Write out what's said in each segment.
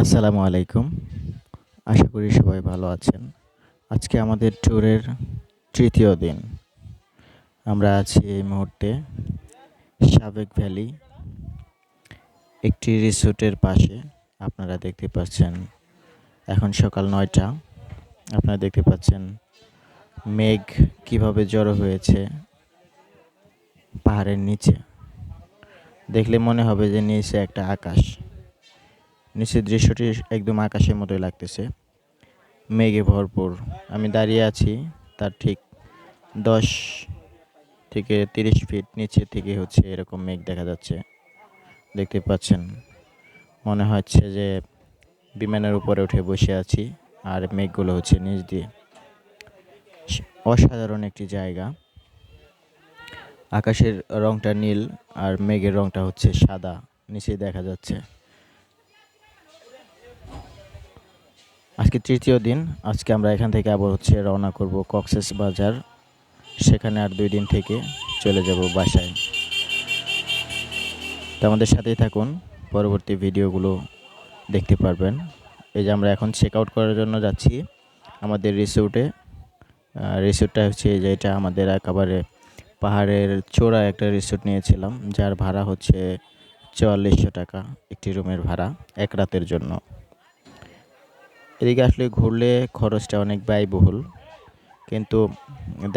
আসসালামু আলাইকুম। আশা করি সবাই ভালো আছেন। আজকে আমাদের ট্যুরের তৃতীয় দিন। আমরা আছি এই মুহূর্তে সাবেক ভ্যালি, একটি রিসোর্টের পাশে। আপনারা দেখতে পাচ্ছেন এখন সকাল নয়টা। আপনারা দেখতে পাচ্ছেন মেঘ কীভাবে জড়ো হয়েছে পাহাড়ের নিচে। দেখলে মনে হবে যে নিচে একটা আকাশ। নিচের দৃশ্যটি একদম আকাশের মতোই লাগতেছে। মেঘে ভরপুর। আমি দাঁড়িয়ে আছি তার ঠিক দশ থেকে তিরিশ ফিট নিচে থেকে হচ্ছে এরকম মেঘ দেখা যাচ্ছে। দেখতে পাচ্ছেন, মনে হচ্ছে যে বিমানের উপরে উঠে বসে আছি আর মেঘগুলো হচ্ছে নিচ দিয়ে। অসাধারণ একটি জায়গা। আকাশের রংটা নীল আর মেঘের রংটা হচ্ছে সাদা নিচে দেখা যাচ্ছে। আজকে তৃতীয় দিন। আজকে আমরা এখান থেকে আবার হচ্ছে রওনা করব কক্সেস বাজার। সেখানে আর দুই দিন থেকে চলে যাব বাসায়। তো আমাদের সাথেই থাকুন, পরবর্তী ভিডিওগুলো দেখতে পারবেন। এই যে আমরা এখন চেক আউট করার জন্য যাচ্ছি আমাদের রিসোর্টে রিসোর্টটা হচ্ছে যে এটা আমাদের একেবারে পাহাড়ের চোরা একটা রিসোর্ট নিয়েছিলাম, যার ভাড়া হচ্ছে চুয়াল্লিশশো টাকা একটি রুমের ভাড়া এক রাতের জন্য। এদিকে আসলে ঘুরলে খরচটা অনেক ব্যয়বহুল, কিন্তু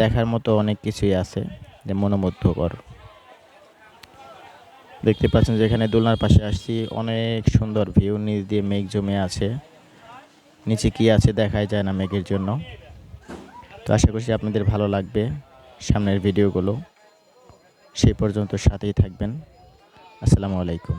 দেখার মতো অনেক কিছুই আছে যে মনোমুগ্ধকর। দেখতে পাচ্ছেন যেখানে দোলনার পাশে আসছি, অনেক সুন্দর ভিউ, নিচ দিয়ে মেঘ জমে আছে। নিচে কি আছে দেখাই যায় না মেঘের জন্য। তো আশা করছি আপনাদের ভালো লাগবে সামনের ভিডিওগুলো। সেই পর্যন্ত সাথেই থাকবেন। আসসালামু আলাইকুম।